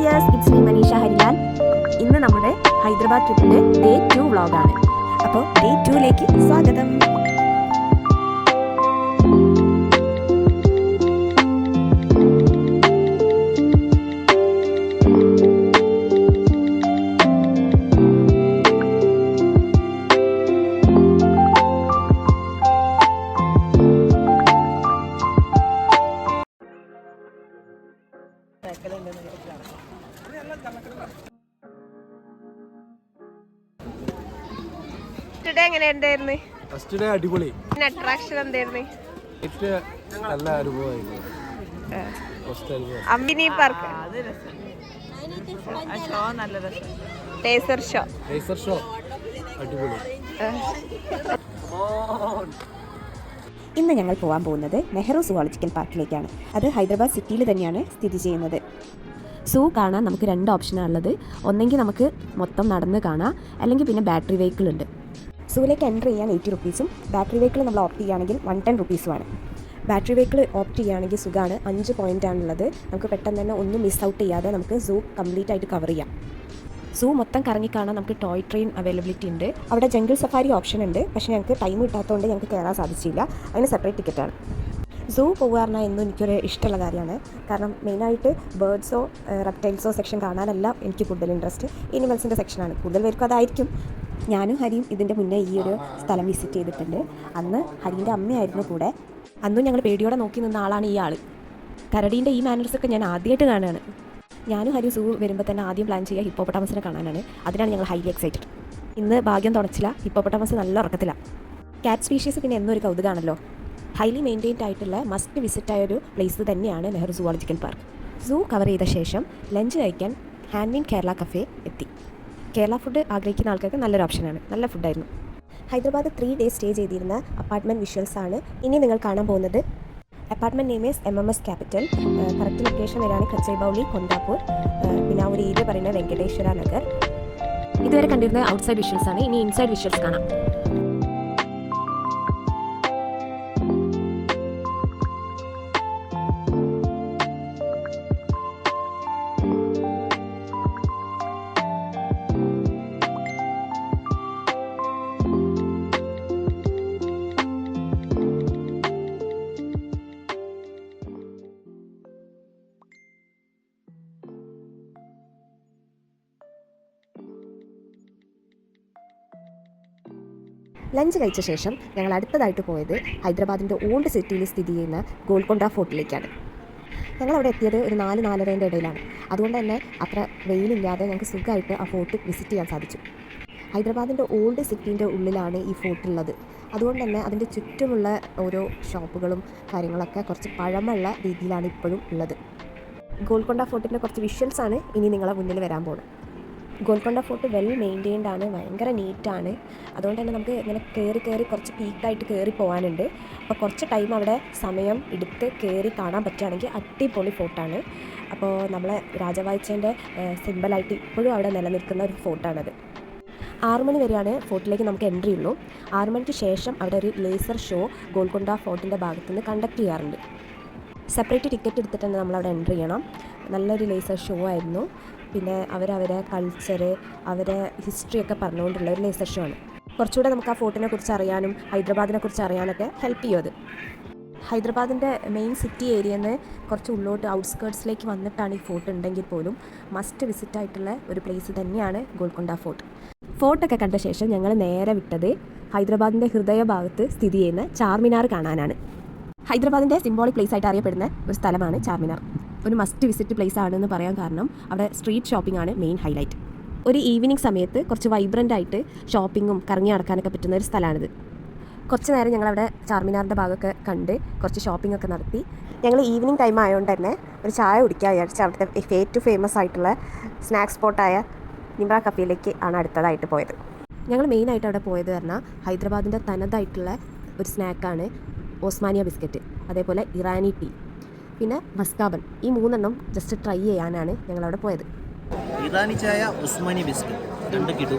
Dears it's me Manisha Harilal ഇന്ന് നമ്മുടെ Hyderabad ട്രിപ്പിന്റെ day to വ്ളോഗാണ് അപ്പോൾ ഡേ ടുവിലേക്ക് സ്വാഗതം. എങ്ങനെ ഉണ്ടായിരുന്നു? ഫസ്റ്റ് ഡേ അടിപൊളി. അട്രാക്ഷൻ എന്തായിരുന്നു? നല്ല അനുഭവമായിരുന്നു. അമ്മിനി പാർക്ക് ടേസർ ഷോ ഷോ അടിപൊളി. ഇന്ന് ഞങ്ങൾ പോകാൻ പോകുന്നത് നെഹ്റു സുവോളജിക്കൽ പാർക്കിലേക്കാണ്. അത് ഹൈദരാബാദ് സിറ്റിയിൽ തന്നെയാണ് സ്ഥിതി ചെയ്യുന്നത്. സൂ കാണാൻ നമുക്ക് രണ്ട് ഓപ്ഷനാണ് ഉള്ളത് ഒന്നെങ്കിൽ നമുക്ക് മൊത്തം നടന്ന് കാണാം. അല്ലെങ്കിൽ പിന്നെ ബാറ്ററി വെഹിക്കിൾ ഉണ്ട്. സൂവിലേക്ക് എന്റർ ചെയ്യാൻ എയ്റ്റി റുപ്പീസും ബാറ്ററി വെഹിക്കിൾ നമ്മൾ ഓപ്റ്റ് ചെയ്യുകയാണെങ്കിൽ വൺ ടെൻ റുപ്പീസുമാണ് ബാറ്ററി വെഹിക്കിൾ ഓപ്റ്റ് ചെയ്യുകയാണെങ്കിൽ സുഖമാണ് അഞ്ച് പോയിന്റ് ആണുള്ളത് നമുക്ക് പെട്ടെന്ന് തന്നെ ഒന്നും മിസ് ഔട്ട് ചെയ്യാതെ നമുക്ക് സൂ കംപ്ലീറ്റ് ആയിട്ട് കവർ ചെയ്യാം. സൂ മൊത്തം കറങ്ങി കാണാൻ നമുക്ക് ടോയ് ട്രെയിൻ അവൈലബിലിറ്റി ഉണ്ട്. അവിടെ ജംഗിൾ സഫാരി ഓപ്ഷൻ ഉണ്ട്. പക്ഷേ ഞങ്ങൾക്ക് ടൈം കിട്ടാത്തതുകൊണ്ട് ഞങ്ങൾക്ക് കയറാൻ സാധിച്ചില്ല. അതിന് സെപ്പറേറ്റ് ടിക്കറ്റാണ് സൂ പോകാറുണ്ട് എന്നും എനിക്കൊരു ഇഷ്ടമുള്ള കാര്യമാണ്. കാരണം മെയിനായിട്ട് ബേർഡ്സോ റെപ്റ്റൈൽസോ സെക്ഷൻ കാണാനല്ല എനിക്ക് കൂടുതൽ ഇൻട്രസ്റ്റ് ഇനിമൽസിന്റെ സെക്ഷനാണ് കൂടുതൽ പേർക്കും അതായിരിക്കും. ഞാനും ഹരിയും ഇതിന്റെ മുന്നേ ഈ ഒരു സ്ഥലം വിസിറ്റ് ചെയ്തിട്ടുണ്ട്. അന്ന് ഹരീന്റെ അമ്മയായിരുന്നു കൂടെ. അന്നും ഞങ്ങൾ പേടിയോടെ നോക്കി നിന്ന ആളാണ് ഈ ആൾ കരടീന്റെ ഈ മാനേഴ്സൊക്കെ ഞാൻ ആദ്യമായിട്ട് കാണുകയാണ്. ഞാനും ഹരി സൂ വരുമ്പോൾ തന്നെ ആദ്യം പ്ലാൻ ചെയ്യുക ഹിപ്പോപ്പൊട്ടാമസിനെ കാണാനാണ്. അതിനാണ് ഞങ്ങൾ ഹൈലി എക്സൈറ്റഡ് ഇന്ന് ഭാഗ്യം തുണച്ചില്ല ഹിപ്പോപ്പൊട്ടാമസ് നല്ല ഉറക്കത്തിലാണ് കാറ്റ് സ്പീഷീസ് പിന്നെ എന്നൊരു കൗതുകമാണല്ലോ ഹൈലി മെയിന്റൈൻഡ് ആയിട്ടുള്ള മസ്റ്റ് വിസിറ്റ് ആയ ഒരു പ്ലേസ് തന്നെയാണ് Nehru zoological park zoo cover ചെയ്ത ശേഷം ലഞ്ച് കഴിക്കാൻ ഹാൻഡ് കേരള കഫേ എത്തി. കേരള ഫുഡ് ആഗ്രഹിക്കുന്ന ആൾക്കാർക്ക് നല്ലൊരു ഓപ്ഷനാണ് നല്ല ഫുഡായിരുന്നു ഹൈദരാബാദ് ത്രീ ഡേയ്സ് സ്റ്റേ ചെയ്തിരുന്ന അപ്പാർട്ട്മെന്റ് വിഷ്വൽസ് ആണ് ഇനി നിങ്ങൾ കാണാൻ പോകുന്നത്. Apartment name is M M S capital correct location വരാണ് കച്ചൈബൗളി കൊണ്ടാപ്പൂർ പിന്നെ ആ ഒരു ഏരിയ പറയുന്നത് വെങ്കടേശ്വര നഗർ. ഇതുവരെ കണ്ടിരുന്ന ഔട്ട്സൈഡ് വിഷ്വൽസ് ആണ്. ഇനി ഇൻസൈഡ് വിഷ്വൽസ് കാണാം. ലഞ്ച് കഴിച്ച ശേഷം ഞങ്ങൾ അടുത്തതായിട്ട് പോയത് ഹൈദരാബാദിന്റെ ഓൾഡ് സിറ്റിയിൽ സ്ഥിതി ചെയ്യുന്ന ഗോൾക്കൊണ്ട ഫോർട്ടിലേക്കാണ്. ഞങ്ങൾ അവിടെ എത്തിയത് ഒരു നാല് നാലരേന്റെ ഇടയിലാണ്. അതുകൊണ്ട് തന്നെ അത്ര വെയിലില്ലാതെ ഞങ്ങൾക്ക് സുഖമായിട്ട് ആ ഫോർട്ട് വിസിറ്റ് ചെയ്യാൻ സാധിച്ചു. ഹൈദരാബാദിന്റെ ഓൾഡ് സിറ്റീന്റെ ഉള്ളിലാണ് ഈ ഫോർട്ട് ഉള്ളത്. അതുകൊണ്ട് തന്നെ അതിന്റെ ചുറ്റുമുള്ള ഓരോ ഷോപ്പുകളും കാര്യങ്ങളൊക്കെ കുറച്ച് പഴമുള്ള രീതിയിലാണ് ഇപ്പോഴും ഉള്ളത്. ഗോൾക്കൊണ്ട ഫോർട്ടിന്റെ കുറച്ച് വിഷ്വൽസ് ആണ് ഇനി നിങ്ങളെ മുന്നിൽ വരാൻ പോകുന്നത്. ഗോൽക്കൊണ്ട ഫോർട്ട് വെൽ മെയിന്റെയിൻഡ് ആണ് ഭയങ്കര നീറ്റാണ്. അതുകൊണ്ട് തന്നെ നമുക്ക് ഇങ്ങനെ കയറി കയറി കുറച്ച് പീക്കായിട്ട് കയറി പോകാനുണ്ട് അപ്പോൾ കുറച്ച് ടൈം അവിടെ സമയം എടുത്ത് കയറി കാണാൻ പറ്റുകയാണെങ്കിൽ അടിപൊളി ഫോർട്ടാണ് അപ്പോൾ നമ്മളെ രാജവാഴ്ചേന്റെ സിമ്പിളായിട്ട് ഇപ്പോഴും അവിടെ നിലനിൽക്കുന്ന ഒരു ഫോർട്ടാണത് ആറു മണി വരെയാണ് ഫോർട്ടിലേക്ക് നമുക്ക് എൻട്രി ഉള്ളൂ. ആറു മണിക്ക് ശേഷം അവിടെ ഒരു ലേസർ ഷോ ഗോൾക്കൊണ്ട ഫോർട്ടിന്റെ ഭാഗത്തുനിന്ന് കണ്ടക്ട് ചെയ്യാറുണ്ട്. സെപ്പറേറ്റ് ടിക്കറ്റ് എടുത്തിട്ട് തന്നെ നമ്മളവിടെ എൻട്രി ചെയ്യണം. നല്ലൊരു ലേസർ ഷോ ആയിരുന്നു. പിന്നെ അവരവരെ കൾച്ചർ അവരെ ഹിസ്റ്ററി ഒക്കെ പറഞ്ഞുകൊണ്ടുള്ള ഒരു ലേസർ ആണ്. കുറച്ചുകൂടെ നമുക്ക് ആ ഫോർട്ടിനെ കുറിച്ച് അറിയാനും ഹൈദരാബാദിനെ കുറിച്ച് അറിയാനൊക്കെ ഹെൽപ്പ് ചെയ്യും അത്. ഹൈദരാബാദിന്റെ മെയിൻ സിറ്റി ഏരിയയിൽ നിന്ന് കുറച്ച് ഉള്ളോട്ട് ഔട്ട്സ്കേർട്സിലേക്ക് വന്നിട്ടാണ് ഈ ഫോർട്ട് ഉണ്ടെങ്കിൽ പോലും മസ്റ്റ് വിസിറ്റ് ആയിട്ടുള്ള ഒരു പ്ലേസ് തന്നെയാണ് ഗോൽക്കൊണ്ട ഫോർട്ട്. ഫോർട്ടൊക്കെ കണ്ട ശേഷം ഞങ്ങൾ നേരെ വിട്ടത് ഹൈദരാബാദിന്റെ ഹൃദയഭാഗത്ത് സ്ഥിതി ചെയ്യുന്ന ചാർമിനാർ കാണാനാണ്. ഹൈദരാബാദിന്റെ സിംബോളിക് പ്ലേസ് ആയിട്ട് അറിയപ്പെടുന്ന ഒരു സ്ഥലമാണ് ചാർമിനാർ. ഒരു മസ്റ്റ് വിസിറ്റ് പ്ലേസ് ആണെന്ന് പറയാൻ കാരണം അവിടെ സ്ട്രീറ്റ് ഷോപ്പിംഗ് ആണ് മെയിൻ ഹൈലൈറ്റ് ഒരു ഈവനിങ് സമയത്ത് കുറച്ച് വൈബ്രന്റ് ആയിട്ട് ഷോപ്പിങ്ങും കറങ്ങി നടക്കാനൊക്കെ പറ്റുന്ന ഒരു സ്ഥലമാണിത്. കുറച്ച് നേരം ഞങ്ങളവിടെ ചാർമിനാറിന്റെ ഭാഗമൊക്കെ കണ്ട് കുറച്ച് ഷോപ്പിംഗ് ഒക്കെ നടത്തി. ഞങ്ങൾ ഈവനിങ് ടൈം ആയതുകൊണ്ട് തന്നെ ഒരു ചായ കുടിക്കാൻ വിചാരിച്ച് അവിടുത്തെ ഏറ്റവും ഫേമസ് ആയിട്ടുള്ള സ്നാക്സ് സ്പോട്ടായ നിമ്ര കഫേയിലേക്ക് ആണ് അടുത്തതായിട്ട് പോയത്. ഞങ്ങൾ മെയിനായിട്ട് അവിടെ പോയത് പറഞ്ഞാൽ ഹൈദരാബാദിന്റെ തനതായിട്ടുള്ള ഒരു സ്നാക്കാണ് ഓസ്മാനിയ ബിസ്ക്കറ്റ് അതേപോലെ ഇറാനി ടീ പിന്നെ മസ്കാബൻ ഈ മൂന്നെണ്ണം ജസ്റ്റ് ട്രൈ ചെയ്യാനാണ് ഞങ്ങൾ അവിടെ പോയത്. ഇറാനി ചായ ഉസ്മാനി ബിസ്ക്കറ്റ് രണ്ട് കിട്ടു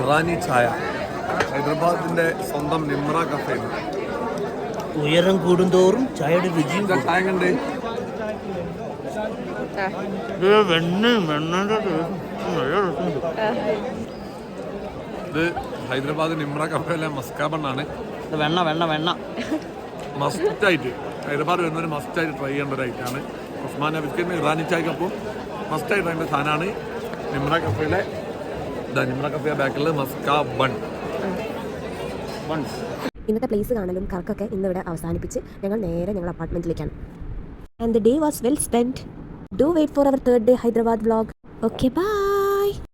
ഇറാനി ചായ. ഹൈദരാബാദിന്റെ സ്വന്തം നിമ്ര കഫേ ഉയരം കൂടുന്തോറും ചായയുടെ രുചിയും കൂടും. ചായ കണ്ട് രസമുണ്ട്. ഇത് ഹൈദരാബാദ് നിമ്ര കഫേയിലെ മസ്കാബണ്ണാണ് ഇത് വെണ്ണ വെണ്ണ വെണ്ണ. മസ്റ്റ് മസ്റ്റായിട്ട് ഹൈദരാബാദ് വരുന്നവർ മസ്റ്റായിട്ട് ട്രൈ ചെയ്യേണ്ട ഒരു ഐറ്റാണ് ഉസ്മാന ബിസ്ക്കറ്റിന് ഇറാനി ചായക്കൊപ്പം മസ്റ്റായിട്ട് അതിന്റെ സാധനമാണ് നിമ്ര കഫേയിലെ ഇതാ നിമ്ര കഫേ ബാക്കിൽ മസ്കാ ബൺ ബൺ ഇന്നത്തെ പ്ലേസ് കാണലും കറക്കൊക്കെ ഇന്നിവിടെ അവസാനിപ്പിച്ച് ഞങ്ങൾ നേരെ ഞങ്ങൾ അപ്പാർട്ട്മെന്റിലേക്കാണ് and the day was well spend do wait for our third day Hyderabad vlog okay bye